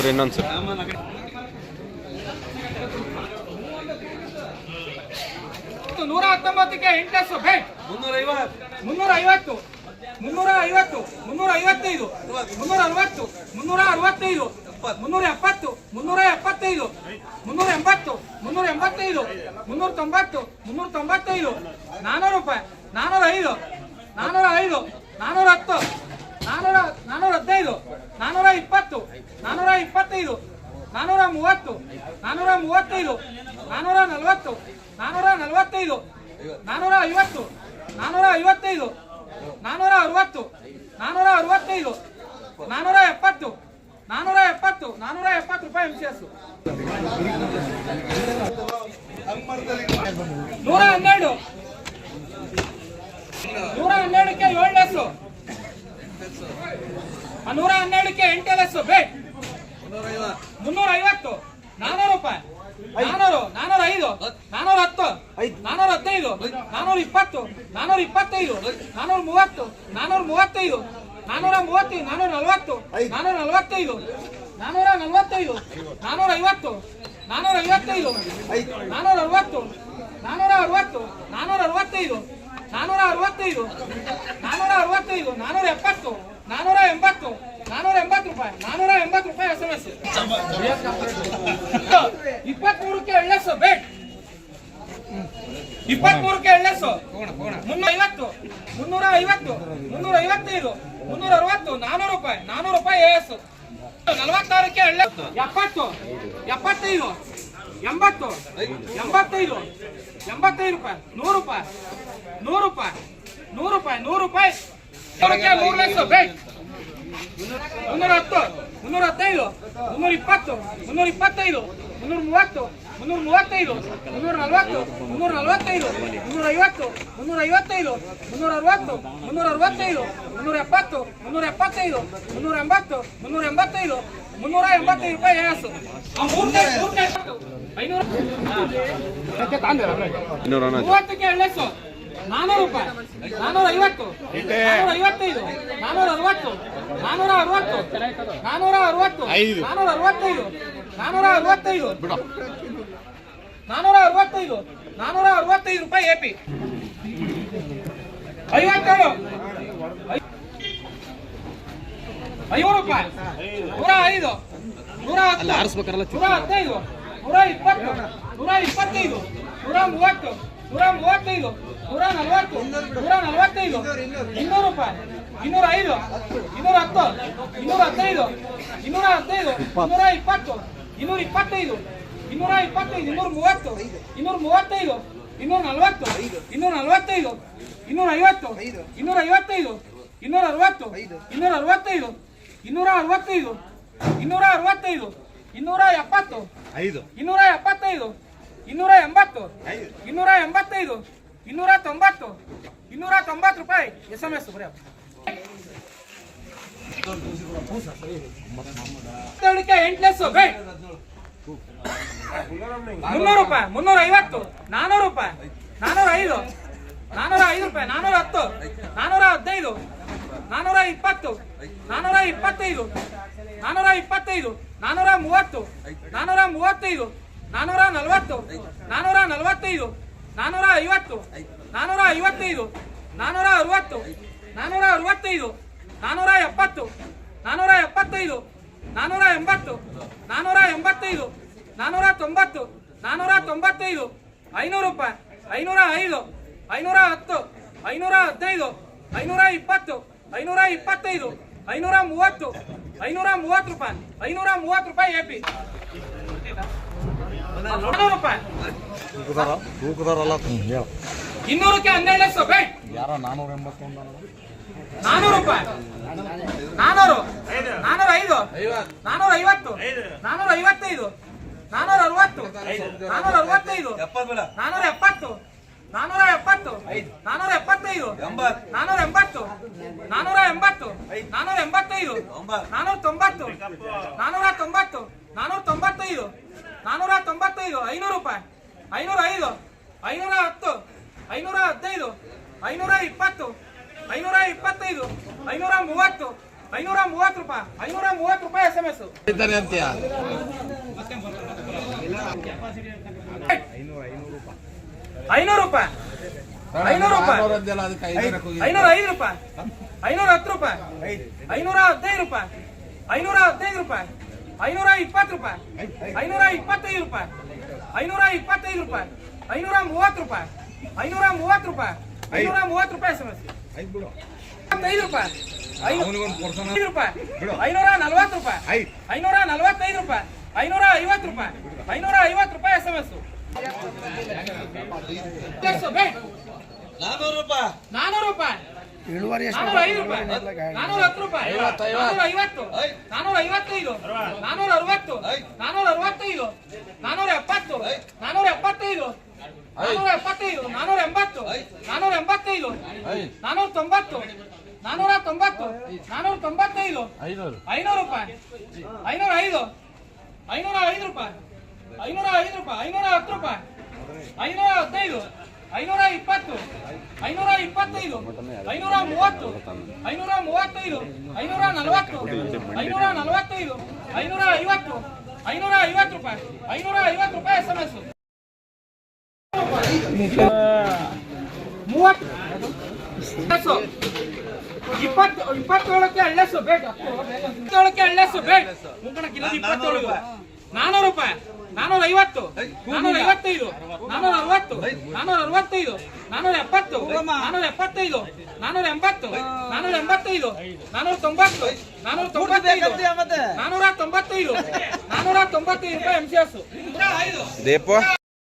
Sir ಇನ್ನೊಂದು sir ನೂರ ಹತ್ತೊಂಬತ್ತಕ್ಕೆ interest ಮುನ್ನೂರ ಐವತ್ತು ಮುನ್ನೂರ ಐವತ್ತು ಮುನ್ನೂರ ಐವತ್ತೈದು ಮುನ್ನೂರ ಅರವತ್ತು ಮುನ್ನೂರ ಅರವತ್ತೈದು ಮುನ್ನೂರ ಎಪ್ಪತ್ತು ಮುನ್ನೂರ ಎಪ್ಪತ್ತೈದು ಮುನ್ನೂರ ಎಂಬತ್ತು ಮುನ್ನೂರ ಎಂಬತ್ತೈದು ಮುನ್ನೂರ ತೊಂಬತ್ತು ಮುನ್ನೂರ ತೊಂಬತ್ತೈದು ನಾನ್ನೂರು ರೂಪಾಯಿ ನಾನೂರ ಐದು ನಾನೂರ ಐದು ನಾನೂರ ಹತ್ತು ನಾನೂರ ನಾನೂರ ಹದಿನೈದು ನಾನ್ನೂರ ಇಪ್ಪತ್ತು ನಾನ್ನೂರ ಇಪ್ಪತ್ತೈದು ನಾನ್ನೂರ ಮೂವತ್ತು ನಾನ್ನೂರ ಮೂವತ್ತೈದು ನಾನ್ನೂರ ನಲವತ್ತು ನಾನ್ನೂರ ನಲವತ್ತೈದು ನಾನ್ನೂರ ಐವತ್ತು ನಾನ್ನೂರ ಐವತ್ತೈದು ನಾನೂರ ಅರವತ್ತು ನಾನ್ನೂರ ಅರವತ್ತೈದು ನಾನ್ನೂರ ಎಪ್ಪತ್ತು ನಾನ್ನೂರ ಎಪ್ಪತ್ತು ನಾನ್ನೂರ ಎಪ್ಪತ್ತು ರೂಪಾಯಿ ಎಂ ಸಿ ಎಸ್ ನೂರ ಹನ್ನೆರಡು ನೂರ ಹನ್ನೆರಡಕ್ಕೆ ಏಳು ಲೆಸ್ಸು ಆ ನೂರ ಹನ್ನೆರಡಕ್ಕೆ ಎಂಟು ಎಸ್ ಬೇಟ್ ಮುನ್ನೂರ ಐವತ್ತು ನಾನೂರು ರೂಪಾಯಿ. ನಾನೂರು ನಾನೂರ ಐದು ನಾನೂರ ಹತ್ತು. ನಾನೂರ ಹದಿನೈದು ನಾನೂರ ಇಪ್ಪತ್ತು ನಾನೂರ ಇಪ್ಪತ್ತೈದು ನಾನೂರ ಮೂವತ್ತು ನಾನೂರ ಮೂವತ್ತೈದು ನಾನೂರ ಮೂವತ್ತೈದು ನಾನೂರ ನಲವತ್ತು ನಾನೂರ ನಲವತ್ತೈದು ನಾನೂರ ನಲವತ್ತೈದು ನಾನೂರ ಐವತ್ತು ನಾನೂರ ಐವತ್ತೈದು ನಾನೂರ ಅರವತ್ತು ನಾನೂರ ಅರವತ್ತು ನಾನೂರ ಅರವತ್ತೈದು ನಾನೂರ ಅರವತ್ತೈದು ನಾನೂರ ಎಪ್ಪತ್ತು ನಾನೂರ ಎಂಬತ್ತು ನಾನೂರ ಎಂಬತ್ತು ರೂಪಾಯಿ ನಾನೂರ ಎಂಬತ್ತು ರೂಪಾಯಿ ಎಸ್ ಎಂ ಎಸ್ ಇಪ್ಪತ್ಮೂರಕ್ಕೆ ಎಳ್ಳೆಸು ಬೇಟ್ ಇಪ್ಪತ್ಮೂರಕ್ಕೆ ಎಳ್ಳೆಸು ಮುನ್ನೂರ ಐವತ್ತು ಮುನ್ನೂರ ಐವತ್ತು ಮುನ್ನೂರ ಐವತ್ತೈದು ಮುನ್ನೂರ ಅರವತ್ತು ನಾನೂರು ರೂಪಾಯಿ ನಾನೂರು ರೂಪಾಯಿ ಎಸ್ ನಲವತ್ತಾರಕ್ಕೆ ಎಳ್ಳೆ ಎಪ್ಪತ್ತು ಎಪ್ಪತ್ತೈದು ಎಂಬತ್ತು ಎಂಬತ್ತೈದು ಎಂಬತ್ತೈದು ರೂಪಾಯಿ ನೂರು ರೂಪಾಯಿ ನೂರು ರೂಪಾಯಿ ನೂರು ರೂಪಾಯಿ ನೂರು ರೂಪಾಯಿ ಮೂರು ಲಕ್ಷ ಬೇಟ್ ಮುನ್ನೂರ ಹತ್ತು ಮುನ್ನೂರ ಹದಿನೈದು ಮುನ್ನೂರ ಇಪ್ಪತ್ತು ಮುನ್ನೂರ ಇಪ್ಪತ್ತೈದು ಮುನ್ನೂರ ಮೂವತ್ತು ಮುನ್ನೂರ ಮೂವತ್ತೈದು ಮುನ್ನೂರ ನಲವತ್ತು ಮುನ್ನೂರ ನಲವತ್ತೈದು ಮುನ್ನೂರ ಐವತ್ತು ಮುನ್ನೂರ ಐವತ್ತೈದು ಮುನ್ನೂರ ಅರವತ್ತು ಮುನ್ನೂರ ಅರವತ್ತೈದು ಮುನ್ನೂರ ಎಪ್ಪತ್ತು ಮುನ್ನೂರ ಎಪ್ಪತ್ತೈದು ಮುನ್ನೂರ ಎಂಬತ್ತು ಮುನ್ನೂರ ಎಂಬತ್ತೈದು ಮುನ್ನೂರ ಎಂಬತ್ತೈದು ರೂಪಾಯಿ ಏಸು ಐನೂರ ಇನ್ನೂರ ಹನ್ನೊಂದು ಮೂವತ್ತಕ್ಕೆ ಎಳ್ಳೆಸು ನಾನೂರು ರೂಪಾಯಿ ನಾನೂರ ಐವತ್ತು ನಾನೂರ ಐವತ್ತೈದು ನಾನೂರ ಅರವತ್ತು ನಾನೂರ ಅರವತ್ತು ನಾನೂರ ಅರವತ್ತು ನಾನೂರ ಅರವತ್ತೈದು ನಾನೂರ ಅರವತ್ತೈದು ನಾನೂರ ಅರವತ್ತೈದು ನಾನೂರ ಅರವತ್ತೈದು ರೂಪಾಯಿ ಎಪಿ ಐವತ್ತೇಳು. ಐ- ಐನೂರು ರೂಪಾಯಿ. ನೂರ ಐದು ನೂರ ಹತ್ತು ನೂರ ಹದಿನೈದು ನೂರ ಇಪ್ಪತ್ತು ನೂರ ಇಪ್ಪತ್ತೈದು ನೂರ ಮೂವತ್ತು ನೂರ ಮೂವತ್ತೈದು ನೂರ ನಲವತ್ತು ನೂರ ನಲವತ್ತೈದು ಇನ್ನೂರು ರೂಪಾಯಿ. ಇನ್ನೂರ ಐದು ಇನ್ನೂರ ಹತ್ತು ಇನ್ನೂರ ಹದಿನೈದು ಇನ್ನೂರ ಹದಿನೈದು ಇನ್ನೂರ ಇಪ್ಪತ್ತು ಇನ್ನೂರ ಇಪ್ಪತ್ತೈದು ಇನ್ನೂರ ಇಪ್ಪತ್ತೈದು ಇನ್ನೂರ ಮೂವತ್ತು ಇನ್ನೂರ ಮೂವತ್ತೈದು ಇನ್ನೂರ ನಲವತ್ತು ಇನ್ನೂರ ನಲವತ್ತೈದು ಇನ್ನೂರ ಐವತ್ತು ಇನ್ನೂರ ಐವತ್ತೈದು ಇನ್ನೂರ ಅರವತ್ತು ಇನ್ನೂರ ಅರವತ್ತೈದು ಇನ್ನೂರ ಅರವತ್ತೈದು ಇನ್ನೂರ ಅರವತ್ತೈದು ಇನ್ನೂರ ಎಪ್ಪತ್ತು ಐದು ಇನ್ನೂರ ಎಪ್ಪತ್ತೈದು ಇನ್ನೂರ ಎಂಬತ್ತು ಇನ್ನೂರ ಎಂಬತ್ತೈದು ಇನ್ನೂರ ತೊಂಬತ್ತು ಇನ್ನೂರ ತೊಂಬತ್ತು ರೂಪಾಯಿ ಎಸ್ ಎಂ ಎಸ್ ಬರೀ ಹದಿನೇಳಕ್ಕೆ ಎಂಟ್ಲೆಸ್ ಮುನ್ನೂರು ರೂಪಾಯಿ, ಮುನ್ನೂರ ಐವತ್ತು, ನಾನೂರು ರೂಪಾಯಿ, ನಾನೂರ ಐದು ನಾನೂರ ಐದು ರೂಪಾಯಿ, ನಾನೂರ ಹತ್ತು, ನಾನೂರ ಹದಿನೈದು, ನಾನೂರ ಇಪ್ಪತ್ತು, ನಾನೂರ ಇಪ್ಪತ್ತೈದು ನಾನೂರ ಇಪ್ಪತ್ತೈದು, ನಾನೂರ ಮೂವತ್ತು, ನಾನೂರ ಮೂವತ್ತೈದು, ನಾನೂರ ನಲವತ್ತು, ನಾನೂರ ನಲವತ್ತೈದು, ನಾನೂರ ಐವತ್ತು, ನಾನೂರ ಐವತ್ತೈದು, ನಾನೂರ ಅರವತ್ತು, ನಾನೂರ ಅರವತ್ತೈದು ನಾನೂರ ಎಪ್ಪತ್ತು ನಾನೂರ ಎಪ್ಪತ್ತೈದು ನಾನೂರ ಎಂಬತ್ತು ನಾನೂರ ಎಂಬತ್ತೈದು ನಾನೂರ ತೊಂಬತ್ತು ನಾನೂರ ತೊಂಬತ್ತೈದು ಐನೂರು ರೂಪಾಯಿ ಐನೂರ ಐದು ಐನೂರ ಹತ್ತು ಐನೂರ ಹದಿನೈದು ಐನೂರ ಇಪ್ಪತ್ತು ಐನೂರ ಇಪ್ಪತ್ತೈದು ಐನೂರ ಮೂವತ್ತು ಐನೂರ ಮೂವತ್ತು ರೂಪಾಯಿ ಐನೂರ ಮೂವತ್ತು ರೂಪಾಯಿ ಎ ಪಿ ನಾನೂರು ರೂಪಾಯಿ ಇನ್ನೂರಕ್ಕೆ ಹನ್ನೆರಡು ಲಕ್ಷ ರೂಪಾಯಿ ಯಾರ ನಾನೂರ ರೂಪಾಯಿ. ನಾನೂರು. ನಾನೂರ ಐದು. ನಾನೂರ ಐವತ್ತು. ನಾನೂರ ಐವತ್ತೈದು. ನಾನೂರ ಅರವತ್ತು. ನಾನೂರ ಅರವತ್ತೈದು. ನಾನೂರ ಎಪ್ಪತ್ತು. ನಾನೂರ ಎಪ್ಪತ್ತು. ನಾನೂರ ಎಪ್ಪತ್ತೈದು. ನಾನೂರ ಎಂಬತ್ತು. ನಾನೂರ ಎಂಬತ್ತು. ನಾನೂರ ಎಂಬತ್ತೈದು. ನಾನೂರ ತೊಂಬತ್ತು. ನಾನೂರ ತೊಂಬತ್ತು. ನಾನೂರ ತೊಂಬತ್ತೈದು. ನಾನೂರ ತೊಂಬತ್ತೈದು. ಐನೂರು ರೂಪಾಯಿ. ಐನೂರ ಐದು. ಐನೂರ ಹತ್ತು. ಐನೂರ ಹದಿನೈದು. ಐನೂರ ಇಪ್ಪತ್ತು. ಐನೂರ ಇಪ್ಪತ್ತೈದು ಐನೂರ ಮೂವತ್ತು ಐನೂರ ಮೂವತ್ತು ರೂಪಾಯಿ ಐನೂರ ಮೂವತ್ತು ರೂಪಾಯಿ ಎಸ್ ಎಂ ಎಸ್ ಐನೂರು ರೂಪಾಯಿ. ಐನೂರು ರೂಪಾಯಿ. ಐನೂರ ಐದು ರೂಪಾಯಿ ಐನೂರ ಹತ್ತು ರೂಪಾಯಿ. ಐನೂರ ಹದಿನೈದು ರೂಪಾಯಿ. ಐನೂರ ಹದಿನೈದು ರೂಪಾಯಿ. ಐನೂರ ಇಪ್ಪತ್ತು ರೂಪಾಯಿ. ಐನೂರ ಇಪ್ಪತ್ತೈದು ರೂಪಾಯಿ. ಐನೂರ ಇಪ್ಪತ್ತೈದು ರೂಪಾಯಿ. ಐನೂರ ಮೂವತ್ತು ರೂಪಾಯಿ. ಐನೂರ ಮೂವತ್ತು ರೂಪಾಯಿ. ಐನೂರ ಮೂವತ್ತು ರೂಪಾಯಿ ಎಸ್ ಎಂ ಎಸ್ ಐದು ರೂಪಾಯಿ. ಐನೂರ ನಲವತ್ತು ರೂಪಾಯಿ. ಐನೂರ ನಲವತ್ತೈದು ರೂಪಾಯಿ. ಐನೂರ ಐವತ್ತು ರೂಪಾಯಿ. ಐನೂರ ಐವತ್ತು ರೂಪಾಯಿ ಎಸ್ ಎಂ ಎಸ್ ನಾನ್ನೂರು ರೂಪಾಯಿ. ನಾನೂರು ರೂಪಾಯಿ. ನಾನೂರ ಐದು ರೂಪಾಯಿ. ನಾನೂರ ಹತ್ತು ರೂಪಾಯಿ. ನಾನೂರ ಐವತ್ತು. ನಾನೂರ ಐವತ್ತೈದು. ನಾನೂರ ಅರವತ್ತು. ನಾನೂರ ಅರವತ್ತೈದು. ನಾನೂರ ಎಪ್ಪತ್ತು. ನಾನೂರ ಎಪ್ಪತ್ತೈದು. ನಾನೂರ ಎಪ್ಪತ್ತೈದು ನಾನೂರ ಎಂಬತ್ತು ನಾನೂರ ಎಂಬತ್ತೈದು ನಾನೂರ ತೊಂಬತ್ತು ನಾನೂರ ತೊಂಬತ್ತು ನಾನೂರ ತೊಂಬತ್ತೈದು ಐನೂರು. ರೂಪಾಯಿ ಐನೂರ ಐದು ಐನೂರ ಐದು ರೂಪಾಯಿ ಐನೂರ ಐದು ರೂಪಾಯಿ ಐನೂರ ಹತ್ತು ರೂಪಾಯಿ ಐನೂರ ಹದಿನೈದು ಐನೂರ ಇಪ್ಪತ್ತು ಐನೂರ ಇಪ್ಪತ್ತೈದು ಐನೂರ ಮೂವತ್ತು ಐನೂರ ಮೂವತ್ತೈದು ಐನೂರ ನಲವತ್ತು ಐನೂರ ನಲವತ್ತೈದು ಐನೂರ ಐವತ್ತು ಐನೂರ ಐವತ್ತು ರೂಪಾಯಿ ಐನೂರ ಐವತ್ತು ರೂಪಾಯಿ ಎಸ್ ಎಂ ಎಸ್ ಮೂವತ್ತು. ಎಸ್ಸು. ಇಪ್ಪತ್ತು ಇಪ್ಪತ್ತೇಳಕ್ಕೆ ಅಳ್ಳೆಸು ಬೇಡ. ಇಪ್ಪತ್ತೇಳಕ್ಕೆ ಅಳ್ಳೆಸು ಬೇಡ. ಇಪ್ಪತ್ತೇಳು. ನಾನೂರು ರೂಪಾಯಿ. ನಾನೂರ ಐವತ್ತು. ನಾನೂರ ಐವತ್ತೈದು. ನಾನೂರ ಅರವತ್ತು. ನಾನೂರ ಅರವತ್ತೈದು. ನಾನೂರ ಎಪ್ಪತ್ತು. ನಾನೂರ ಎಪ್ಪತ್ತೈದು. ನಾನೂರ ಎಂಬತ್ತು. ನಾನೂರ ಎಂಬತ್ತೈದು. ನಾನೂರ ತೊಂಬತ್ತು. ನಾನೂರ ತೊಂಬತ್ತೈದು. ನಾನೂರ ತೊಂಬತ್ತೈದು. ನಾನೂರ ತೊಂಬತ್ತೈದು ರೂಪಾಯಿ ಎಂ ಸಿ ಎಸ್ ದೀಪ.